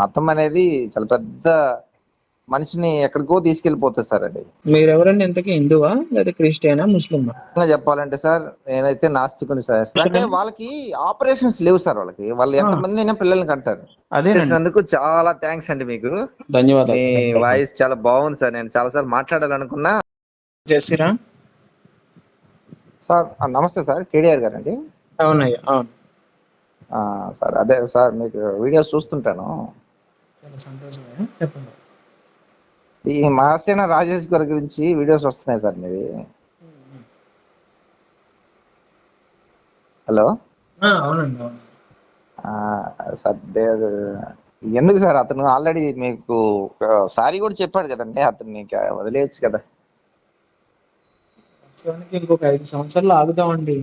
మతం అనేది చాలా పెద్ద మనిషిని ఎక్కడికో తీసుకెళ్ళిపోతుంది సార్ అది. మీరెవరండి? ఇంతకీ హిందువా? లేదా క్రిస్టియనా? ముస్లిమా? నిజంగా చెప్పాలంటే సార్ నేనైతే నాస్తికుని సార్. అంటే వాళ్ళకి ఆపరేషన్స్ లేవు సార్ వాళ్ళకి. వాళ్ళు ఎంతమంది అయినా పిల్లల్ని కంటారు. చేసినందుకు చాలా థ్యాంక్స్ అండి మీకు. మీ ధన్యవాదాలు వాయిస్ చాలా బాగుంది సార్. నేను చాలా సార్లు మాట్లాడాలనుకున్నా జయశ్రీరామ్ సార్ నమస్తే సార్. కేడిఆర్ గారండి. అవునయ్యా అవును. ఆ, సార్ అదే సార్ మీకు వీడియోస్ చూస్తుంటాను. చాలా సంతోషమే. చెప్పండి. ఈ మహాసేన రాజేష్ గారి గురించి వీడియోస్ వస్తున్నాయి సార్ మీవి. హలో? అవునండి సార్ ఎందుకు సార్ అతను ఆల్రెడీ మీకు సారీ కూడా చెప్పాడు కదండి అతన్ని వదిలేయచ్చు కదా. ఇంకొక ఐదు సంవత్సరాలు ఆగుతామండి.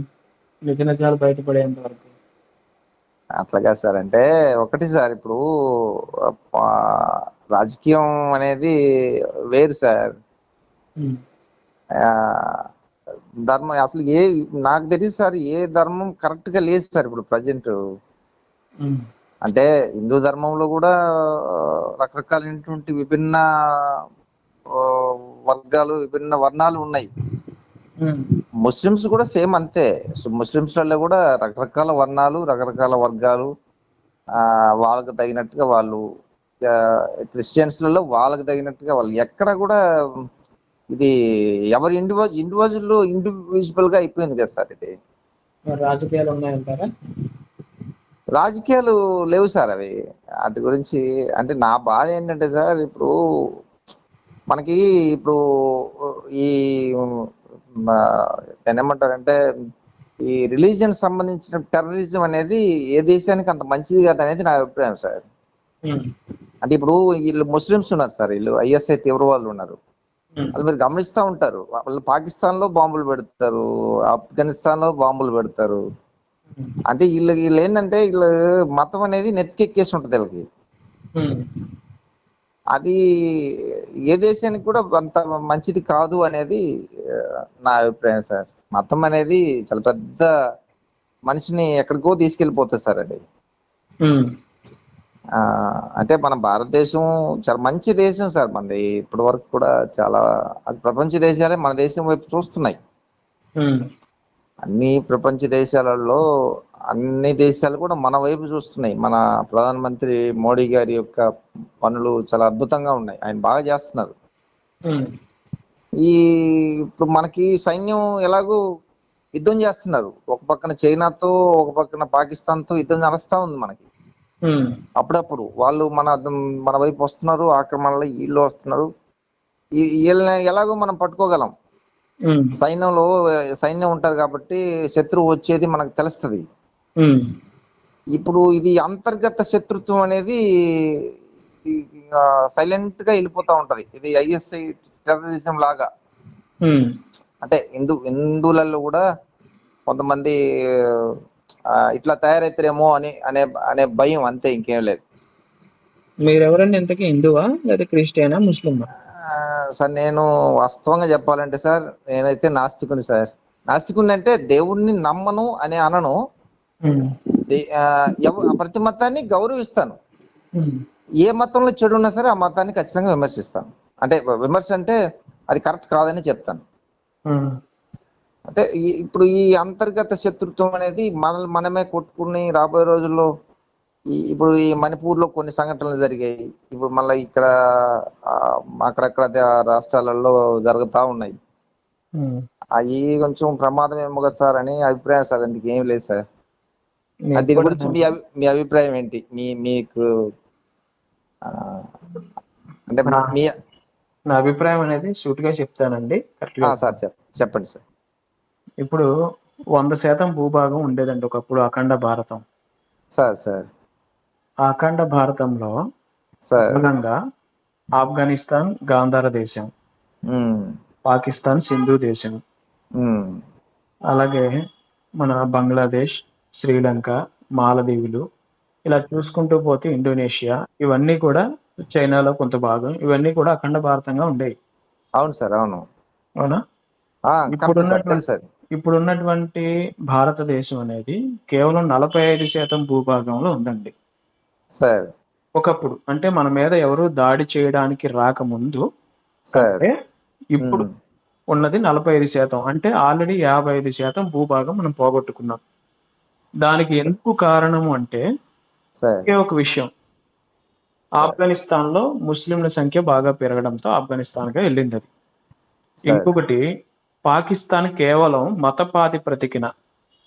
నిజ నిజాలు బయటపడేంత వరకు. అట్లా కాదు సార్. అంటే ఒకటి సార్ ఇప్పుడు రాజకీయం అనేది వేరు సార్. ధర్మం అసలు ఏ నాకు తెలియదు సార్ ఏ ధర్మం కరెక్ట్గా లేదు సార్ ఇప్పుడు ప్రజెంట్. అంటే హిందూ ధర్మంలో కూడా రకరకాలైనటువంటి విభిన్న వర్గాలు విభిన్న వర్ణాలు ఉన్నాయి. ముస్లిమ్స్ కూడా సేమ్ అంతే. ముస్లిమ్స్లో కూడా రకరకాల వర్ణాలు రకరకాల వర్గాలు ఆ వాళ్ళకి తగినట్టుగా వాళ్ళు క్రిస్టియన్స్లలో వాళ్ళకి తగినట్టుగా వాళ్ళు. ఎక్కడ కూడా ఇది ఎవరి ఇండివిజువల్ ఇండివిజువల్ ఇండివిజువల్గా అయిపోయింది కదా సార్ ఇది. రాజకీయాలు ఉన్నాయంటారా? రాజకీయాలు లేవు సార్ అవి. వాటి గురించి అంటే నా బాధ ఏంటంటే సార్ ఇప్పుడు మనకి ఇప్పుడు ఈ దాన్ని ఏమంటారంటే ఈ రిలీజియన్ సంబంధించిన టెర్రరిజం అనేది ఏ దేశానికి అంత మంచిది కాదు అనేది నా అభిప్రాయం సార్. అంటే ఇప్పుడు వీళ్ళు ముస్లిమ్స్ ఉన్నారు సార్. వీళ్ళు ఐఎస్ఐ తీవ్రవాదులు ఉన్నారు. అది మీరు గమనిస్తూ ఉంటారు. వాళ్ళు పాకిస్తాన్లో బాంబులు పెడతారు ఆఫ్ఘనిస్తాన్లో బాంబులు పెడతారు. అంటే వీళ్ళు వీళ్ళు ఏంటంటే వీళ్ళు మతం అనేది నెత్తికెక్కేసి ఉంటుంది వీళ్ళకి. అది ఏ దేశానికి కూడా అంత మంచిది కాదు అనేది నా అభిప్రాయం సార్. మతం అనేది చాలా పెద్ద మనిషిని ఎక్కడికో తీసుకెళ్ళిపోతుంది సార్ అది. అంటే మన భారతదేశం చాలా మంచి దేశం సార్ మనది. ఇప్పటి వరకు కూడా చాలా అది ప్రపంచ దేశాలే మన దేశం వైపు చూస్తున్నాయి. అన్ని ప్రపంచ దేశాలలో అన్ని దేశాలు కూడా మన వైపు చూస్తున్నాయి. మన ప్రధానమంత్రి మోడీ గారి యొక్క పనులు చాలా అద్భుతంగా ఉన్నాయి. ఆయన బాగా చేస్తున్నారు. ఈ ఇప్పుడు మనకి సైన్యం ఎలాగో యుద్ధం చేస్తున్నారు. ఒక పక్కన చైనాతో ఒక పక్కన పాకిస్తాన్తో యుద్ధం నడుస్తా ఉంది మనకి. అప్పుడప్పుడు వాళ్ళు మన మన వైపు వస్తున్నారు ఆక్రమణలో వీళ్ళు వస్తున్నారు. ఎలాగో మనం పట్టుకోగలం. సైన్యంలో సైన్యం ఉంటది కాబట్టి శత్రువు వచ్చేది మనకు తెలుస్తది. ఇప్పుడు ఇది అంతర్గత శత్రుత్వం అనేది సైలెంట్గా వెళ్ళిపోతా ఉంటది. ఇది ఐఎస్ఐ టెర్రరిజం లాగా. అంటే హిందూ హిందువులలో కూడా కొంతమంది ఇట్లా తయారైతారేమో అని అనే అనే భయం అంతే ఇంకేం లేదు. మీరెవరండి ఇంతకీ? హిందువా లేదా క్రిస్టియనా ముస్లిమా? సార్ నేను వాస్తవంగా చెప్పాలంటే సార్ నేనైతే నాస్తికుని సార్. నాస్తికుని అంటే దేవుణ్ణి నమ్మను అని అనను. ప్రతి మతాన్ని గౌరవిస్తాను. ఏ మతంలో చెడు ఉన్నా సరే ఆ మతాన్ని ఖచ్చితంగా విమర్శిస్తాను. అంటే విమర్శ అంటే అది కరెక్ట్ కాదని చెప్తాను. అంటే ఇప్పుడు ఈ అంతర్గత శత్రుత్వం అనేది మనల్ని మనమే కొట్టుకుని రాబోయే రోజుల్లో ఈ ఇప్పుడు ఈ మణిపూర్లో కొన్ని సంఘటనలు జరిగాయి. ఇప్పుడు మళ్ళీ ఇక్కడ అక్కడక్కడ రాష్ట్రాలలో జరుగుతా ఉన్నాయి. అవి కొంచెం ప్రమాదం ఏమో కదా సార్ అని అభిప్రాయం సార్ అందుకు ఏం లేదు సార్. దీని గురించి మీ మీ అభిప్రాయం ఏంటి? మీ మీకు అంటే మీ నా అభిప్రాయం అనేది సూటిగా చెప్తానండి కరెక్ట్ ఆ, సార్ చెప్ చెప్పండి సార్. ఇప్పుడు వంద శాతం భూభాగం ఉండేదండి ఒకప్పుడు అఖండ భారతం. Sir sir. అఖండ భారతంలో భాగంగా ఆఫ్ఘనిస్తాన్ గాంధార దేశం పాకిస్తాన్ సింధు దేశం. అలాగే మన బంగ్లాదేశ్ శ్రీలంక మాలదీవులు ఇలా చూసుకుంటూ పోతే ఇండోనేషియా ఇవన్నీ కూడా చైనాలో కొంత భాగం. ఇవన్నీ కూడా అఖండ భారతంగా ఉండేవి. అవును సార్ అవును. అవునా? ఆ, ఇప్పుడు కరెక్ట్ సార్, ఉన్నటువంటి- తెలుసు అది. ఇప్పుడు ఉన్నటువంటి భారతదేశం అనేది కేవలం నలభై ఐదు శాతం భూభాగంలో ఉందండి. సార్. ఒకప్పుడు అంటే మన మీద ఎవరు దాడి చేయడానికి రాకముందు సార్. ఇప్పుడు ఉన్నది నలభై ఐదు శాతం. అంటే ఆల్రెడీ యాభై ఐదు శాతం భూభాగం మనం పోగొట్టుకున్నాం. దానికి ఎందుకు కారణము అంటే ఒకే ఒక విషయం. ఆఫ్ఘనిస్తాన్లో ముస్లింల సంఖ్య బాగా పెరగడంతో ఆఫ్ఘనిస్తాన్గా వెళ్ళింది అది ఇంకొకటి పాకిస్తాన్ కేవలం మత ప్రాతిపదికన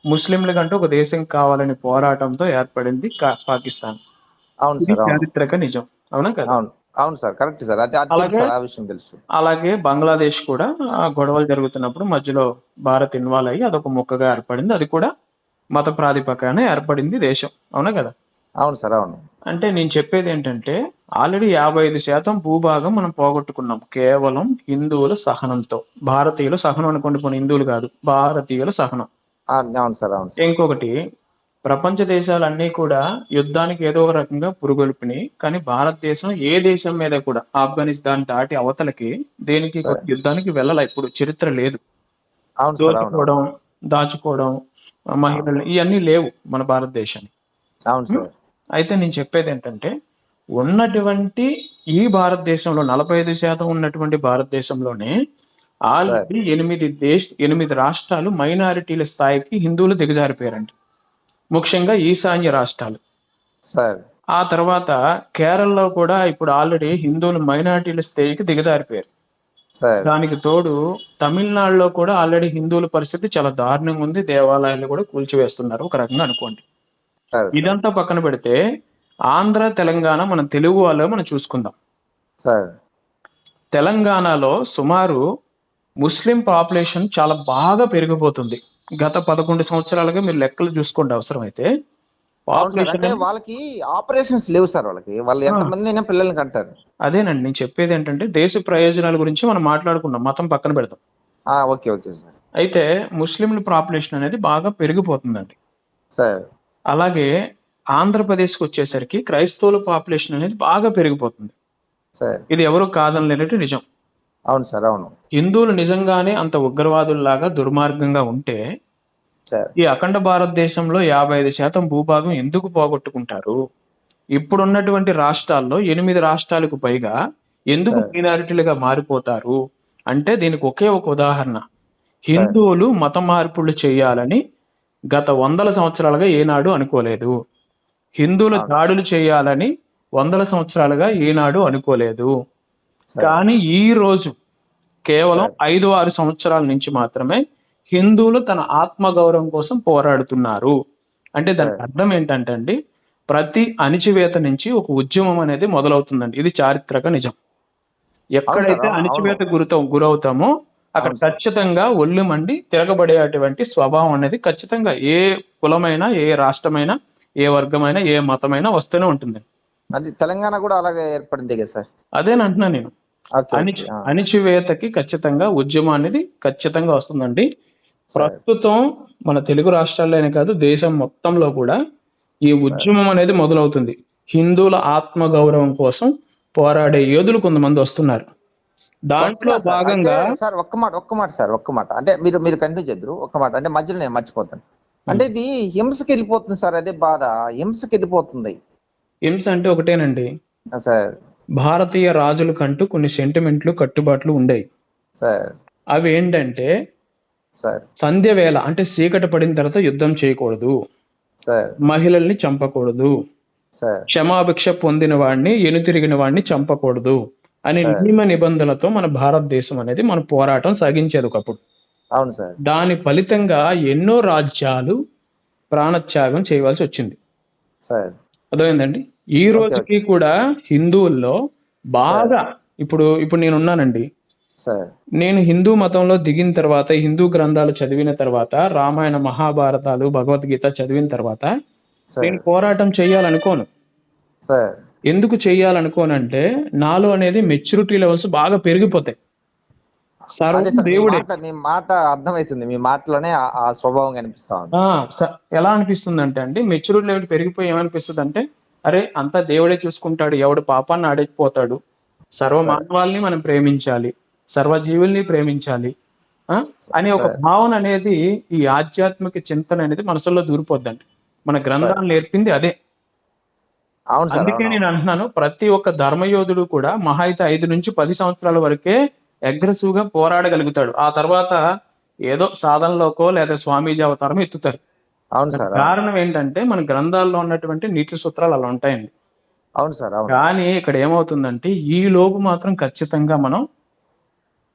ముస్లింల కంటూ ఒక దేశం కావాలని పోరాటంతో ఏర్పడింది పాకిస్తాన్. అవును చారిత్రక నిజం. అవునా కదా? అవును. అవును సార్ కరెక్ట్ సార్. విషయం తెలుసు. అలాగే బంగ్లాదేశ్ కూడా గొడవలు జరుగుతున్నప్పుడు మధ్యలో భారత్ ఇన్వాల్వ్ అయ్యి అదొక ముక్కగా ఏర్పడింది. అది కూడా మత ప్రాతిపదికన ఏర్పడింది దేశం. అవునా కదా? అవును సార్ అవును. అంటే నేను చెప్పేది ఏంటంటే ఆల్రెడీ యాభై ఐదు శాతం భూభాగం మనం పోగొట్టుకున్నాం. కేవలం హిందువుల సహనంతో. భారతీయుల సహనం అనుకోండి కొన్ని హిందువులు కాదు భారతీయుల సహనం. అవును సార్ అవును ఇంకొకటి ప్రపంచ దేశాలన్నీ కూడా యుద్ధానికి ఏదో ఒక రకంగా పురుగొల్పినాయి కానీ భారతదేశం ఏ దేశం మీద కూడా ఆఫ్ఘనిస్తాన్ దాటి అవతలకి దేనికి యుద్ధానికి వెళ్ళాలి? ఇప్పుడు చరిత్ర లేదు. దోచుకోవడం దాచుకోవడం మహిళలు ఇవన్నీ లేవు మన భారతదేశానికి. అవును సార్. అయితే నేను చెప్పేది ఏంటంటే ఉన్నటువంటి ఈ భారతదేశంలో నలభై ఐదు శాతం ఉన్నటువంటి భారతదేశంలోనే ఆల్రెడీ ఎనిమిది దేశ ఎనిమిది రాష్ట్రాలు మైనారిటీల స్థాయికి హిందువులు దిగజారిపోయారండి ముఖ్యంగా ఈశాన్య రాష్ట్రాలు. సార్. ఆ తర్వాత కేరళలో కూడా ఇప్పుడు ఆల్రెడీ హిందువులు మైనారిటీల స్థాయికి దిగజారిపోయారు. దానికి తోడు తమిళనాడులో కూడా ఆల్రెడీ హిందువుల పరిస్థితి చాలా దారుణంగా ఉంది. దేవాలయాలు కూడా కూల్చివేస్తున్నారు. ఒక రకంగా అనుకోండి. ఇదంతా పక్కన పెడితే ఆంధ్ర తెలంగాణ మనం తెలుగు వాళ్ళే మనం చూసుకుందాం. తెలంగాణలో సుమారు ముస్లిం పాపులేషన్ చాలా బాగా పెరిగిపోతుంది. గత పదకొండు సంవత్సరాలుగా మీరు లెక్కలు చూసుకోండి అవసరమైతే. అవును సార్ అంటే వాళ్ళకి ఆపరేషన్స్ లేవు సార్ వాళ్ళకి. వాళ్ళు ఎంతమంది అయినా పిల్లల్ని కంటారు. అదేనండి నేను చెప్పేది ఏంటంటే దేశ ప్రయోజనాల గురించి మనం మాట్లాడుకున్నాం మతం పక్కన పెడతాం. ఆ, ఓకే ఓకే సార్. అయితే ముస్లింల పాపులేషన్ అనేది బాగా పెరిగిపోతుందండి. సార్. అలాగే ఆంధ్రప్రదేశ్కి వచ్చేసరికి క్రైస్తవుల పాపులేషన్ అనేది బాగా పెరిగిపోతుంది. సార్. ఇది ఎవరు కాదనలేనట్టు నిజం. అవును సార్ అవును. హిందువులు నిజంగానే అంత ఉగ్రవాదుల్లాగా దుర్మార్గంగా ఉంటే ఈ అఖండ భారతదేశంలో యాభై ఐదు శాతం భూభాగం ఎందుకు పోగొట్టుకుంటారు? ఇప్పుడున్నటువంటి రాష్ట్రాల్లో ఎనిమిది రాష్ట్రాలకు పైగా ఎందుకు. మైనారిటీలుగా మారిపోతారు? అంటే దీనికి ఒకే ఒక ఉదాహరణ. హిందువులు మత మార్పులు చేయాలని గత వందల సంవత్సరాలుగా ఏనాడు అనుకోలేదు. హిందువులు. దాడులు చేయాలని వందల సంవత్సరాలుగా ఏనాడు అనుకోలేదు. కానీ ఈ రోజు కేవలం. ఐదు ఆరు సంవత్సరాల నుంచి మాత్రమే హిందువులు తన ఆత్మగౌరవం కోసం పోరాడుతున్నారు అంటే దానికి Sir. అర్థం ఏంటంటే అండి ప్రతి అణిచివేత నుంచి ఒక ఉద్యమం అనేది మొదలవుతుందండి ఇది చారిత్రక నిజం ఎక్కడైతే. అణిచివేత గురితో గురవుతామో అక్కడ. ఖచ్చితంగా ఒళ్ళు మండి తిరగబడేటువంటి స్వభావం అనేది ఖచ్చితంగా ఏ కులమైనా ఏ రాష్ట్రమైనా ఏ వర్గమైనా ఏ మతమైనా వస్తూనే ఉంటుంది అది తెలంగాణ కూడా అలాగే ఏర్పడింది కదా సార్ అదేనంటున్నా నేను అణిచివేతకి ఖచ్చితంగా ఉద్యమం అనేది ఖచ్చితంగా వస్తుందండి. ప్రస్తుతం మన తెలుగు రాష్ట్రాల్లోనే కాదు దేశం మొత్తంలో కూడా ఈ ఉద్యమం అనేది మొదలవుతుంది. హిందువుల ఆత్మ గౌరవం కోసం పోరాడే యోధులు కొంతమంది వస్తున్నారు. దాంట్లో. భాగంగా సార్ ఒక్క మాట ఒక్క మాట సార్ ఒక్క మాట. అంటే మీరు మీరు కంటిన్యూ చేద్దరు ఒక్క మాట అంటే మధ్యలో నేను మర్చిపోతాను. అంటే ఇది హింసకి వెళ్ళిపోతుంది సార్ అదే బాధ. హింసకి వెళ్ళిపోతుంది. హింస అంటే ఒకటేనండి. సార్. భారతీయ రాజులకంటూ కొన్ని సెంటిమెంట్లు కట్టుబాట్లు ఉండేవి సార్. అవి ఏంటంటే సంధ్య వేళ అంటే చీకటి పడిన తర్వాత యుద్ధం చేయకూడదు. మహిళల్ని చంపకూడదు. క్షమాభిక్ష పొందిన వాడిని ఎనుతిరిగిన వాడిని చంపకూడదు అనే. నియమ నిబంధనలతో మన భారతదేశం అనేది మన పోరాటం సాగించేది ఒకప్పుడు. అవును సార్. దాని ఫలితంగా ఎన్నో రాజ్యాలు ప్రాణత్యాగం చేయవలసి వచ్చింది. సార్. అర్థమైందండి? ఈ రోజుకి కూడా హిందువుల్లో బాగా ఇప్పుడు ఇప్పుడు నేను ఉన్నానండి సార్ నేను హిందూ మతంలో దిగిన తర్వాత హిందూ గ్రంథాలు చదివిన తర్వాత రామాయణ మహాభారతాలు భగవద్గీత చదివిన తర్వాత నేను పోరాటం చేయాలనుకోను. ఎందుకు చేయాలనుకోనంటే నాలో అనేది మెచ్యూరిటీ లెవెల్స్ బాగా పెరిగిపోతాయి. దేవుడే. మాట మీ మాట అర్థమవుతుంది. మీ మాటలోనే ఆ- స్వభావం కనిపిస్తా ఎలా అనిపిస్తుంది అంటే అండి మెచ్యూరిటీ లెవెల్ పెరిగిపోయి ఏమనిపిస్తుంది అంటే అరే అంతా దేవుడే చూసుకుంటాడు ఎవడు పాపాన్ని ఆడకపోతాడు సర్వ మానవాల్ని మనం ప్రేమించాలి. సర్వజీవుల్ని ప్రేమించాలి? అనే ఒక. భావన అనేది ఈ ఆధ్యాత్మిక చింతన అనేది మనసులో దూరిపోద్దండి. మన గ్రంథాలు నేర్పింది అదే. అందుకే నేను అంటున్నాను ప్రతి ఒక్క ధర్మయోధుడు కూడా మహా అయితే ఐదు నుంచి పది సంవత్సరాల వరకే అగ్రెసివ్గా పోరాడగలుగుతాడు. ఆ తర్వాత ఏదో సాధనలోకో లేదా స్వామీజీ అవతారం ఎత్తుతారు. అవును సార్. కారణం ఏంటంటే మన గ్రంథాల్లో ఉన్నటువంటి నీతి సూత్రాలు అలా ఉంటాయండి. అవును సార్ కానీ ఇక్కడ ఏమవుతుందంటే ఈ లోపు మాత్రం ఖచ్చితంగా మనం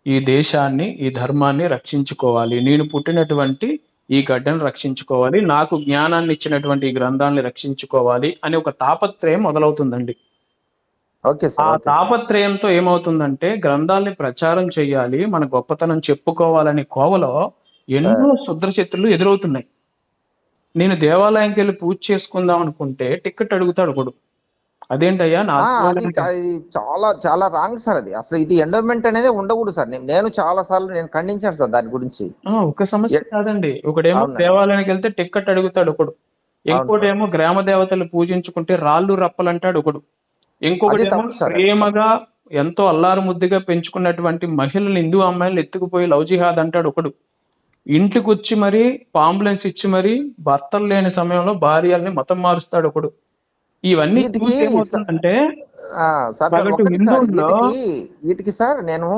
ఈ దేశాన్ని ఈ ధర్మాన్ని రక్షించుకోవాలి. నేను పుట్టినటువంటి ఈ గడ్డను రక్షించుకోవాలి. నాకు జ్ఞానాన్ని ఇచ్చినటువంటి ఈ గ్రంథాన్ని రక్షించుకోవాలి అని ఒక తాపత్రయం మొదలవుతుందండి. ఓకే ఆ తాపత్రయంతో ఏమవుతుందంటే గ్రంథాల్ని ప్రచారం చేయాలి మన గొప్పతనం చెప్పుకోవాలని కోవలో ఎన్నో శుద్రశక్తులు ఎదురవుతున్నాయి. నేను దేవాలయంకి వెళ్ళి పూజ చేసుకుందాం అనుకుంటే టికెట్ అడుగుతాడు ఒకడు అదేంటయ్యా? అది చాలా చాలా రాంగ్ సార్ అది. అసలు ఇది ఎండోమెంట్ అనేది ఉండకూడదు సార్. నేను- చాలా సార్లు నేను ఖండించాను సార్ దాని గురించి. ఒక సమస్య కాదండి. ఒకడేమో. దేవాలయానికి వెళ్తే టిక్కెట్ అడుగుతాడు ఒకడు. ఇంకోటేమో గ్రామ దేవతలు పూజించుకుంటే రాళ్ళు రప్పలు అంటాడు ఒకడు సార్. ప్రేమగా ఎంతో అల్లారు ముద్దుగా పెంచుకున్నటువంటి మహిళలు హిందూ అమ్మాయిలు ఎత్తుకుపోయి లవ్ జిహాద్ అంటాడు ఒకడు. ఇంటికి వచ్చి మరి పాంబులెన్స్ ఇచ్చి మరి భర్తలు లేని సమయంలో భార్యల్ని మతం మారుస్తాడు ఒకడు. ఇవన్నీ హిందువుల్లో- వీటికి సార్ నేను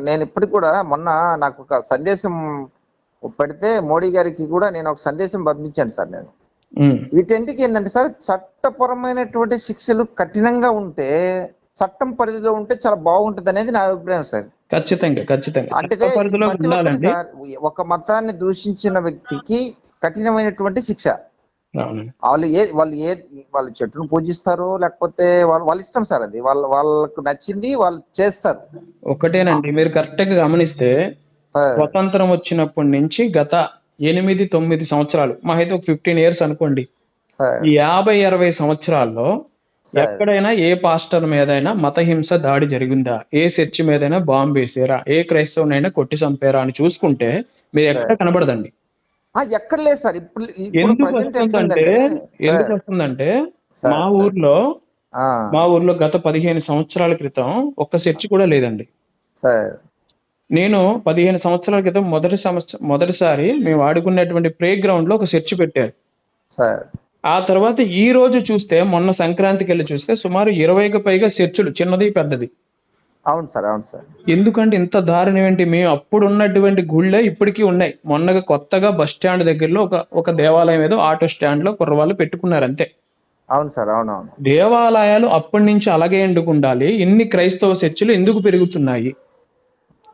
నేను ఇప్పటికి కూడా మొన్న నాకు ఒక సందేశం పెడితే మోడీ గారికి కూడా నేను ఒక సందేశం పంపించాను సార్ నేను. ఉమ్, వీటన్నిటికి ఏంటంటే సార్ చట్టపరమైనటువంటి శిక్షలు కఠినంగా ఉంటే చట్టం పరిధిలో ఉంటే చాలా బాగుంటుంది అనేది నా అభిప్రాయం సార్. ఖచ్చితంగా ఖచ్చితంగా. అంటే ఒక మతాన్ని దూషించిన వ్యక్తికి కఠినమైనటువంటి శిక్ష. వాళ్ళు ఏ వాళ్ళు ఏ వాళ్ళు చెట్లను పూజిస్తారో లేకపోతే వాళ్ళ వాళ్ళ ఇష్టం సార్ అది. వాళ్ళ వాళ్ళకు నచ్చింది వాళ్ళు చేస్తారు. ఒకటేనండి మీరు కరెక్ట్గా గమనిస్తే స్వతంత్రం వచ్చినప్పటి నుంచి గత ఎనిమిది తొమ్మిది సంవత్సరాలు మా అయితే ఒక ఫిఫ్టీన్ ఇయర్స్ అనుకోండి. యాభై అరవై సంవత్సరాల్లో సార్ ఎక్కడైనా ఏ పాస్టర్ మీదైనా మతహింస దాడి జరిగిందా? ఏ చర్చ్ మీదైనా బాంబు వేసారా? ఏ క్రైస్తవునైనా కొట్టి చంపారా అని చూసుకుంటే మీరు ఎక్కడ కనబడదండి. ఎక్కడ లేదు సార్. ఇప్పుడు ఎందుకు వస్తుందంటే ఎందుకు వస్తుందంటే మా. ఊర్లో మా ఊర్లో గత పదిహేను సంవత్సరాల క్రితం ఒక్క చర్చ్ కూడా లేదండి. నేను పదిహేను సంవత్సరాల క్రితం మొదటి సంవత్సరం మొదటిసారి మేము ఆడుకున్నటువంటి ప్లే గ్రౌండ్లో ఒక చర్చ్ పెట్టారు. ఆ తర్వాత ఈ రోజు చూస్తే మొన్న సంక్రాంతికి వెళ్ళి చూస్తే సుమారు ఇరవైకి పైగా చర్చిలు చిన్నది పెద్దది. అవును సార్ అవును సార్. ఎందుకంటే ఇంత దారుణం ఏంటి మేము అప్పుడు ఉన్నటువంటి గుళ్ళే ఇప్పటికీ ఉన్నాయి. మొన్నగా కొత్తగా బస్ స్టాండ్ దగ్గరలో ఒక ఒక దేవాలయం ఏదో ఆటో స్టాండ్లో కుర్రవాళ్ళు పెట్టుకున్నారు అంతే. అవును సార్ అవును అవును. దేవాలయాలు అప్పటి నుంచి అలాగే ఎందుకు ఉండాలి? ఇన్ని క్రైస్తవ చర్చిలు ఎందుకు పెరుగుతున్నాయి?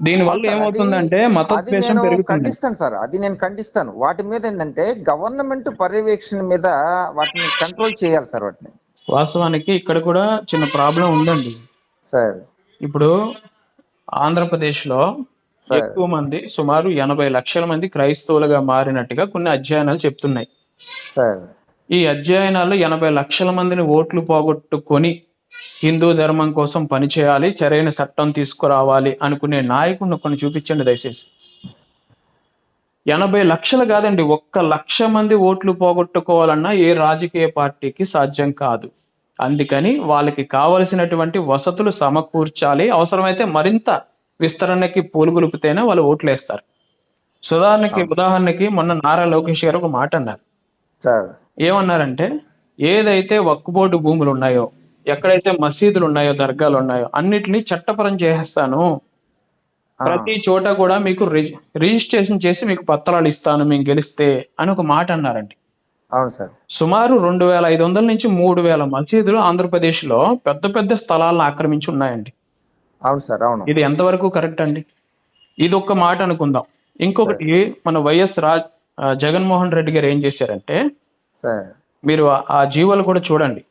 దీనివల్ల సార్, అది- ఏమవుతుందంటే మతద్వేషం పెరుగుతుంది. ఖండిస్తాను సార్ అది నేను ఖండిస్తాను. వాటి మీద ఏంటంటే గవర్నమెంట్ పర్యవేక్షణ మీద వాటిని కంట్రోల్ చేయాలి సార్ వాటిని. వాస్తవానికి ఇక్కడ కూడా చిన్న ప్రాబ్లం ఉందండి. సార్. ఇప్పుడు ఆంధ్రప్రదేశ్లో సార్. ఎక్కువ మంది సుమారు ఎనభై లక్షల మంది క్రైస్తవులుగా మారినట్టుగా కొన్ని అధ్యయనాలు చెప్తున్నాయి. సార్. ఈ అధ్యయనాల్లో ఎనభై లక్షల మందిని ఓట్లు పోగొట్టుకొని హిందూ ధర్మం కోసం పనిచేయాలి సరైన చట్టం తీసుకురావాలి అనుకునే నాయకుడిని కొన్ని చూపించండి దయచేసి. ఎనభై లక్షలు కాదండి ఒక్క లక్ష మంది ఓట్లు పోగొట్టుకోవాలన్నా ఏ రాజకీయ పార్టీకి సాధ్యం కాదు. అందుకని వాళ్ళకి కావలసినటువంటి వసతులు సమకూర్చాలి. అవసరమైతే మరింత విస్తరణకి పూలుగులుపుతేనే వాళ్ళు ఓట్లు వేస్తారు ఉదాహరణకి ఉదాహరణకి మొన్న నారా లోకేష్ గారు ఒక మాట అన్నారు. ఏమన్నారంటే ఏదైతే వక్ఫ్ బోర్డు భూములు ఉన్నాయో ఎక్కడైతే మసీదులు ఉన్నాయో దర్గాలు ఉన్నాయో అన్నిటినీ చట్టపరం చేసేస్తాను. ప్రతి చోట కూడా మీకు రిజిస్ట్రేషన్ చేసి మీకు పత్రాలు ఇస్తాను మేము గెలిస్తే అని ఒక మాట అన్నారండి. అవును సార్. సుమారు రెండు వేల ఐదు వందల నుంచి మూడు వేల మసీదులు ఆంధ్రప్రదేశ్లో పెద్ద పెద్ద స్థలాలను ఆక్రమించి ఉన్నాయండి అవును సార్ అవును. ఇది ఎంతవరకు కరెక్ట్ అండి? ఇది ఒక్క మాట అనుకుందాం. ఇంకొకటి మన వైఎస్ రాజ్ జగన్మోహన్ రెడ్డి గారు ఏం చేశారంటే మీరు ఆ- జీవోలు కూడా చూడండి.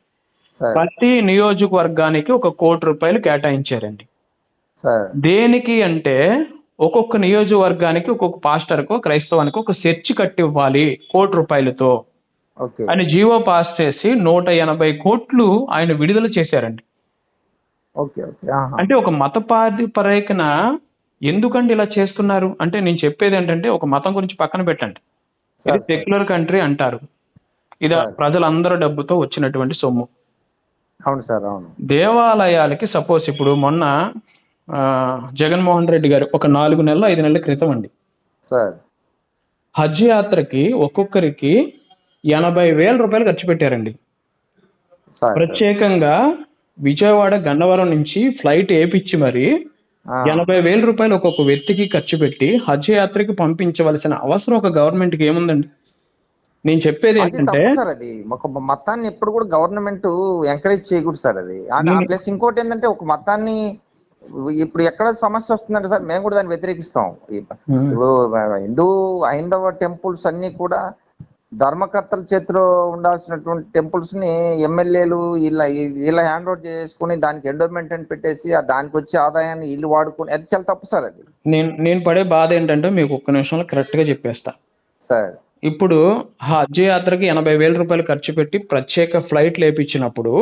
ప్రతి నియోజకవర్గానికి ఒక కోటి రూపాయలు కేటాయించారండి. దేనికి అంటే ఒక్కొక్క నియోజకవర్గానికి ఒక్కొక్క పాస్టర్కు క్రైస్తవానికి ఒక చర్చి కట్టి ఇవ్వాలి కోటి రూపాయలతో. అని జీవో పాస్ చేసి నూట ఎనభై కోట్లు ఆయన విడుదల చేశారండి. అంటే ఒక మత ప్రాతిపరేకన ఎందుకండి ఇలా చేస్తున్నారు? అంటే నేను చెప్పేది ఏంటంటే ఒక మతం గురించి పక్కన పెట్టండి. ఇది సెక్యులర్ కంట్రీ అంటారు. ఇది. ప్రజలందరి డబ్బుతో వచ్చినటువంటి సొమ్ము. అవును సార్ అవును. దేవాలయాలకి సపోజ్ ఇప్పుడు మొన్న ఆ, జగన్మోహన్ రెడ్డి గారు ఒక నాలుగు నెలలు ఐదు నెలల క్రితం అండి. సార్. హజ్ యాత్రకి ఒక్కొక్కరికి ఎనభై వేల రూపాయలు ఖర్చు పెట్టారండి. ప్రత్యేకంగా విజయవాడ గన్నవరం నుంచి ఫ్లైట్ వేపించి మరి ఎనభై వేల రూపాయలు ఒక్కొక్క వ్యక్తికి ఖర్చు పెట్టి హజ్ యాత్రకి పంపించవలసిన అవసరం ఒక గవర్నమెంట్కి ఏముందండి? నేను చెప్పేది ఏంటంటే అది. ఒక మతాన్ని ఎప్పుడు కూడా గవర్నమెంట్ ఎంకరేజ్ చేయకూడదు సార్ అది. ప్లస్ ఇంకోటి ఏంటంటే ఒక మతాన్ని ఇప్పుడు ఎక్కడ సమస్య వస్తుందంటే సార్ మేము కూడా దాన్ని వ్యతిరేకిస్తాం. ఇప్పుడు హిందూ హైందవ టెంపుల్స్ అన్ని కూడా ధర్మకర్తల చేతిలో ఉండాల్సినటువంటి టెంపుల్స్ని ఎమ్మెల్యేలు ఇలా ఇలా హ్యాండ్ ఓవర్ చేసుకుని దానికి ఎండోమెంట్ అని పెట్టేసి ఆ దానికి వచ్చే ఆదాయాన్ని వీళ్ళు వాడుకుని అది చాలా తప్పు సార్ అది. నేను నేను పడే బాధ ఏంటంటే మీకు ఒక్క నిమిషంలో కరెక్ట్గా చెప్పేస్తా. సార్. ఇప్పుడు హజ్ యాత్రకి ఎనభై వేల రూపాయలు ఖర్చు పెట్టి ప్రత్యేక ఫ్లైట్ లేపించినప్పుడు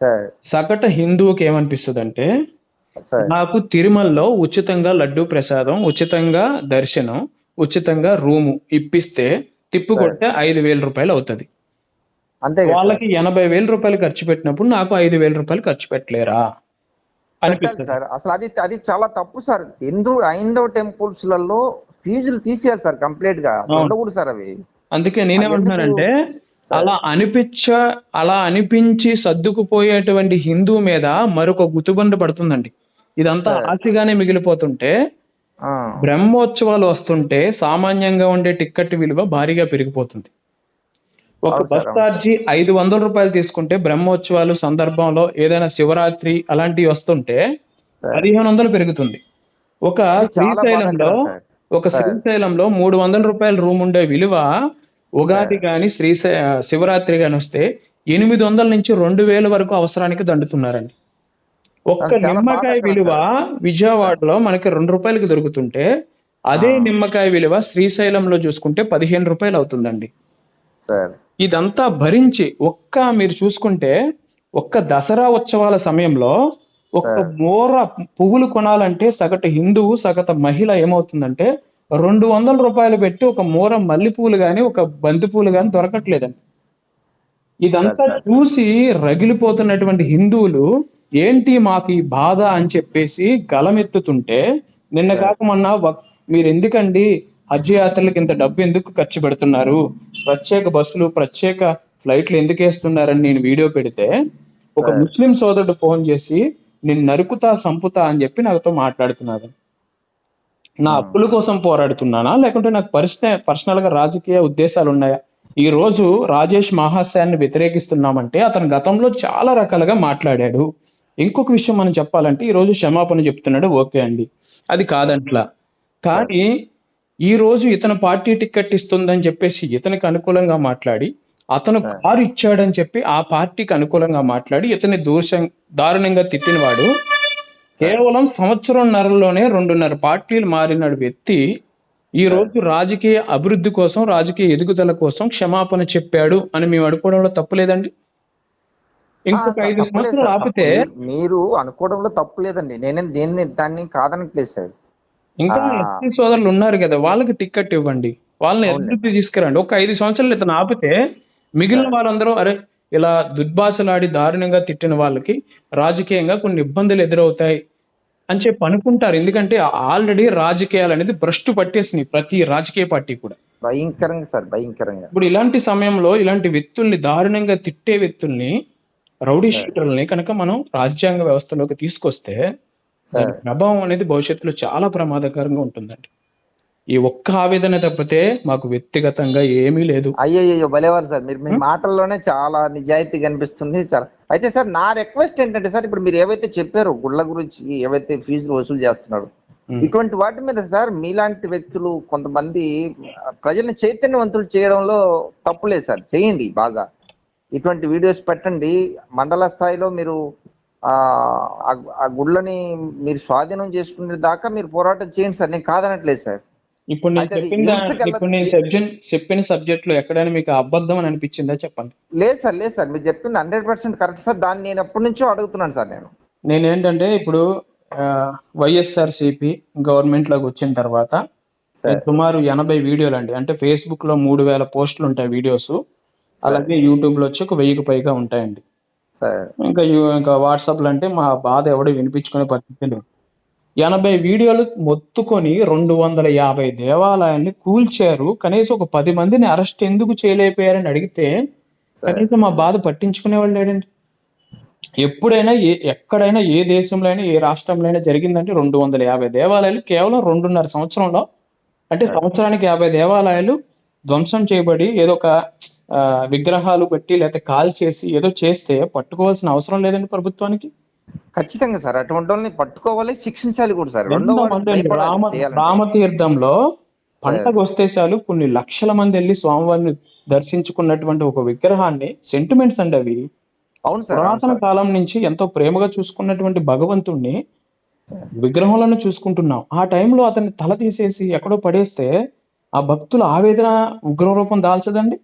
సార్. సగటు హిందువుకి ఏమనిపిస్తుంది అంటే నాకు తిరుమలలో ఉచితంగా లడ్డు ప్రసాదం ఉచితంగా దర్శనం ఉచితంగా రూము ఇప్పిస్తే తిప్పు కొడితే ఐదు వేల రూపాయలు అవుతుంది. అంతే. వాళ్ళకి ఎనభై వేల రూపాయలు ఖర్చు పెట్టినప్పుడు నాకు ఐదు వేల రూపాయలు ఖర్చు పెట్టలేరా? పెట్టాలి అనిపిస్తుంది. సార్. అసలు అది అది చాలా తప్పు సార్. హిందూ హైందవ టెంపుల్స్లలో ఫీజులు తీసేయాలి సార్ కంప్లీట్గా. ఉండకూడదు సార్ అవి. అందుకే నేనేమంటున్నానంటే అలా అనిపించ అలా అనిపించి సర్దుకుపోయేటువంటి హిందూ మీద మరొక గుతుబండు పడుతుందండి. ఇదంతా ఆశగానే మిగిలిపోతుంటే బ్రహ్మోత్సవాలు వస్తుంటే సామాన్యంగా ఉండే టిక్కెట్ విలువ భారీగా పెరిగిపోతుంది. ఒక బస్ ఛార్జీ ఐదు వందల రూపాయలు తీసుకుంటే బ్రహ్మోత్సవాలు సందర్భంలో ఏదైనా శివరాత్రి అలాంటివి వస్తుంటే. పదిహేను వందలు పెరుగుతుంది. ఒక శ్రీశైలంలో. ఒక శ్రీశైలంలో మూడు వందల రూపాయల రూమ్ ఉండే విలువ ఉగాది గాని శ్రీశై శివరాత్రి గాని వస్తే ఎనిమిది వందల నుంచి రెండు వేల వరకు అవసరానికి దండుతున్నారండి. ఒక్క నిమ్మకాయ విలువ విజయవాడలో మనకి రెండు రూపాయలకి దొరుకుతుంటే అదే నిమ్మకాయ విలువ శ్రీశైలంలో చూసుకుంటే పదిహేను రూపాయలు అవుతుందండి. ఇదంతా భరించి ఒక్క మీరు చూసుకుంటే ఒక్క దసరా ఉత్సవాల సమయంలో ఒక్క మోర పువ్వులు కొనాలంటే సగటు హిందువు సగటు మహిళ ఏమవుతుందంటే రెండు వందల రూపాయలు పెట్టి ఒక మోర మల్లె పువ్వులు కానీ ఒక బంతి పువ్వులు కానీ దొరకట్లేదండి. ఇదంతా చూసి రగిలిపోతున్నటువంటి హిందువులు ఏంటి మాకు ఈ బాధ అని చెప్పేసి గలమెత్తుతుంటే నిన్న కాక మొన్న మీరు ఎందుకండి హజ్ యాత్రలకు ఇంత డబ్బు ఎందుకు ఖర్చు పెడుతున్నారు? ప్రత్యేక బస్సులు ప్రత్యేక ఫ్లైట్లు ఎందుకు వేస్తున్నారని నేను వీడియో పెడితే ఒక ముస్లిం సోదరుడు ఫోన్ చేసి నేను నరుకుతా సంపుతా అని చెప్పి నాతో మాట్లాడుతున్నాడు నా అప్పుల కోసం పోరాడుతున్నానా? లేకుంటే నాకు పర్సనల్ పర్సనల్గా రాజకీయ ఉద్దేశాలు ఉన్నాయా? ఈ రోజు రాజేష్ మహాశాన్ని వ్యతిరేకిస్తున్నామంటే అతను గతంలో చాలా రకాలుగా మాట్లాడాడు. ఇంకొక విషయం మనం చెప్పాలంటే ఈ రోజు క్షమాపణ చెప్తున్నాడు ఓకే అండి. అది కాదంట్లా. కానీ ఈ రోజు ఇతను పార్టీ టికెట్ ఇస్తుందని చెప్పేసి ఇతనికి అనుకూలంగా మాట్లాడి అతను కారు ఇచ్చాడని చెప్పి ఆ పార్టీకి అనుకూలంగా మాట్లాడి ఇతని దూషం దారుణంగా తిట్టినవాడు కేవలం సంవత్సరంన్నరలోనే రెండున్నర పార్టీలు మారిన వ్యక్తి ఈ రోజు రాజకీయ అభివృద్ధి కోసం రాజకీయ ఎదుగుదల కోసం క్షమాపణ చెప్పాడు అని మేము అనుకోవడంలో తప్పులేదండి ఇంకొక ఐదు సంవత్సరాలు సార్, ఆపితే. మీరు అనుకోవడంలో తప్పు లేదండి. నేనే దేన్ని దాన్ని కాదనట్లేదు సార్ ఇంకా. ఎస్సీ సోదరులు ఉన్నారు కదా వాళ్ళకి టికెట్ ఇవ్వండి. వాళ్ళని అభివృద్ధి తీసుకురండి. ఒక ఐదు సంవత్సరాలు ఇతను ఆపితే మిగిలిన వాళ్ళందరూ అరే ఇలా దుర్భాషలాడి దారుణంగా తిట్టిన వాళ్ళకి రాజకీయంగా కొన్ని ఇబ్బందులు ఎదురవుతాయి అని చెప్పి అనుకుంటారు. ఎందుకంటే ఆల్రెడీ రాజకీయాలు అనేది భ్రష్టు పట్టేసినాయి ప్రతి రాజకీయ పార్టీ కూడా. భయంకరంగా సార్ భయంకరంగా. ఇప్పుడు ఇలాంటి సమయంలో ఇలాంటి వ్యక్తుల్ని దారుణంగా తిట్టే వ్యక్తుల్ని రౌడీ షీటర్లని కనుక మనం రాజ్యాంగ వ్యవస్థలోకి తీసుకొస్తే దాని ప్రభావం అనేది భవిష్యత్తులో చాలా ప్రమాదకరంగా ఉంటుందండి. ఈ ఒక్క ఆవేదన తప్పితే మాకు వ్యక్తిగతంగా ఏమీ లేదు. అయ్యయ్యో భలేవారు సార్. మీరు మీ మాటల్లోనే చాలా నిజాయితీ కనిపిస్తుంది చాలా అయితే సార్ నా రిక్వెస్ట్ ఏంటంటే సార్ ఇప్పుడు మీరు ఏవైతే చెప్పారో గుళ్ళ గురించి ఏవైతే ఫీజులు వసూలు చేస్తున్నాడు ఉం. ఇటువంటి వాటి మీద సార్ మీలాంటి వ్యక్తులు కొంతమంది ప్రజల్ని చైతన్యవంతులు చేయడంలో తప్పులేదు సార్. చేయండి బాగా. ఇటువంటి వీడియోస్ పెట్టండి. మండల స్థాయిలో మీరు ఆ గుళ్ళని మీరు స్వాధీనం చేసుకునే దాకా మీరు పోరాటం చేయండి సార్. నేను కాదనట్లేదు సార్. ఇప్పుడు నేను చెప్పిన ఇప్పుడు నేను సబ్జెక్ట్ చెప్పిన సబ్జెక్ట్లో ఎక్కడైనా మీకు అబద్ధం అని అనిపించిందా చెప్పండి? లేదు సార్ లేదు సార్. మీరు చెప్పింది హండ్రెడ్ పర్సెంట్ కరెక్ట్ సార్. దాన్ని నేను ఎప్పటి నుంచో అడుగుతున్నాను సార్ నేను. నేనేంటంటే ఇప్పుడు వైఎస్ఆర్ సిపి గవర్నమెంట్లోకి వచ్చిన తర్వాత సార్. సుమారు ఎనభై వీడియోలు అండి అంటే ఫేస్బుక్లో మూడు వేల పోస్టులు ఉంటాయి వీడియోస్. అలాగే యూట్యూబ్లో వచ్చి ఒక వెయ్యికి పైగా ఉంటాయండి. సార్. ఇంకా ఇంకా వాట్సాప్లో అంటే మా బాధ ఎవడో వినిపించుకునే పరిస్థితి లేదు. ఎనభై వీడియోలు మొత్తుకొని రెండు వందల యాభై దేవాలయాల్ని కూల్చారు. కనీసం ఒక పది మందిని అరెస్ట్ ఎందుకు చేయలేకపోయారని అడిగితే కనీసం మా బాధ పట్టించుకునేవాళ్ళు లేడండి. ఎప్పుడైనా ఏ ఎక్కడైనా ఏ దేశంలో అయినా ఏ రాష్ట్రంలో అయినా జరిగిందంటే రెండు వందల యాభై దేవాలయాలు కేవలం రెండున్నర సంవత్సరంలో. అంటే సంవత్సరానికి యాభై దేవాలయాలు ధ్వంసం చేయబడి ఏదో ఒక విగ్రహాలు పెట్టి లేకపోతే కాల్ చేసి ఏదో చేస్తే పట్టుకోవాల్సిన అవసరం లేదండి ప్రభుత్వానికి? ఖచ్చితంగా సార్. అటువంటి వాళ్ళని పట్టుకోవాలి శిక్షించాలి కూడా సార్. రామ. రామతీర్థంలో పంటకు వస్తే చాలు కొన్ని లక్షల మంది వెళ్ళి స్వామివారిని దర్శించుకున్నటువంటి ఒక విగ్రహాన్ని సెంటిమెంట్స్ అండి అవి. అవును పురాతన. కాలం నుంచి ఎంతో ప్రేమగా చూసుకున్నటువంటి భగవంతుణ్ణి విగ్రహంలోనే చూసుకుంటున్నాం. ఆ టైంలో అతన్ని తల తీసేసి ఎక్కడో పడేస్తే ఆ భక్తుల ఆవేదన ఉగ్ర రూపం దాల్చదండి?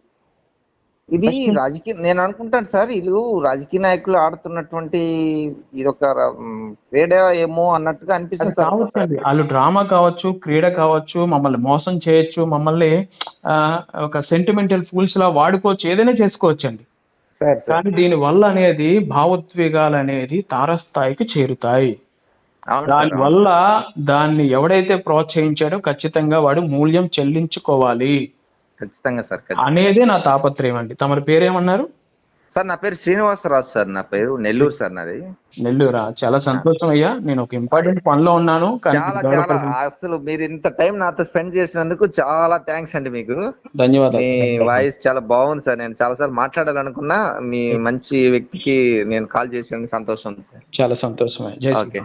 ఇది రాజకీయ నేను అనుకుంటాను సార్ వీళ్ళు రాజకీయ నాయకులు ఆడుతున్నటువంటి ఇది ఒక క్రీడ ఏమో అన్నట్టుగా అనిపిస్తుంది కావచ్చు వాళ్ళు డ్రామా కావచ్చు క్రీడ కావచ్చు మమ్మల్ని మోసం చేయొచ్చు మమ్మల్ని ఆ, ఒక సెంటిమెంటల్ ఫూల్స్ లా వాడుకోవచ్చు ఏదైనా చేసుకోవచ్చు అండి సార్ సార్. కానీ దీని వల్ల అనేది భావోద్వేగాలు అనేది తారస్థాయికి చేరుతాయి. దాని. వల్ల దాన్ని ఎవడైతే ప్రోత్సహించాడో ఖచ్చితంగా వాడు మూల్యం చెల్లించుకోవాలి. ఖచ్చితంగా సార్. అనేదే నా తాపత్రయం అండి. తమరి పేరేమన్నారు? సార్ నా పేరు శ్రీనివాసరాజు సార్ నా పేరు నెల్లూరు సార్ నాది. నెల్లూరా? చాలా సంతోషం అయ్యా. నేను ఒక ఇంపార్టెంట్ పనిలో ఉన్నాను చాలా. అసలు మీరు ఇంత టైం నాతో స్పెండ్ చేసినందుకు చాలా థ్యాంక్స్ అండి మీకు. మీ ధన్యవాదాలు. వాయిస్ చాలా బాగుంది సార్. నేను చాలా సార్లు మాట్లాడాలనుకున్నా మీ మంచి వ్యక్తికి నేను కాల్ చేసినందుకు సంతోషం సార్. చాలా సంతోషం ఓకే.